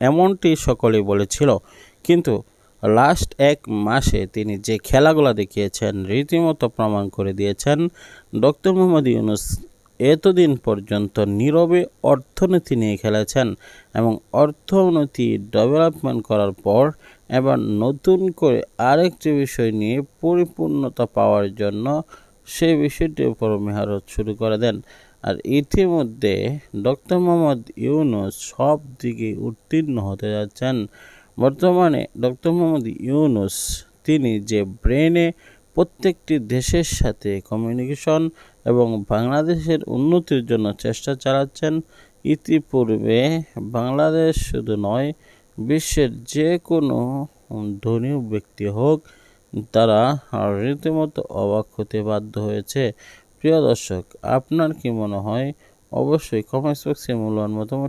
এমনটি সকলেই বলেছিল। কিন্তু লাস্ট এক মাসে তিনি যে খেলাগুলো দেখিয়েছেন, রীতিমতো প্রমাণ করে দিয়েছেন, ডক্টর মোহাম্মদ ইউনুস এতদিন পর্যন্ত নীরবে অর্থনীতি নিয়ে খেলেছেন এবং অর্থনীতি ডেভেলপমেন্ট করার পর এবার নতুন করে আরেকটি বিষয় নিয়ে পরিপূর্ণতা পাওয়ার জন্য সেই বিষয়টির উপর মেহারত শুরু করে দেন। আর ইতিমধ্যে ডক্টর মোহাম্মদ ইউনুস সব দিকে উত্তীর্ণ হতে যাচ্ছেন। বর্তমানে ডক্টর মোহাম্মদ ইউনুস, তিনি যে ব্রেনে প্রত্যেকটি দেশের সাথে কমিউনিকেশন এবং বাংলাদেশের উন্নতির জন্য চেষ্টা চালাচ্ছেন, ইতিপূর্বে বাংলাদেশ শুধু নয়, বিশ্বের যে কোনো ধনী ব্যক্তি হোক, তারা রীতিমতো অবাক হতে বাধ্য হয়েছে। প্রিয় দর্শক আপনার কি মনে হয়? অবশ্যই কমেন্টস বক্সে মূল্যবান মতামত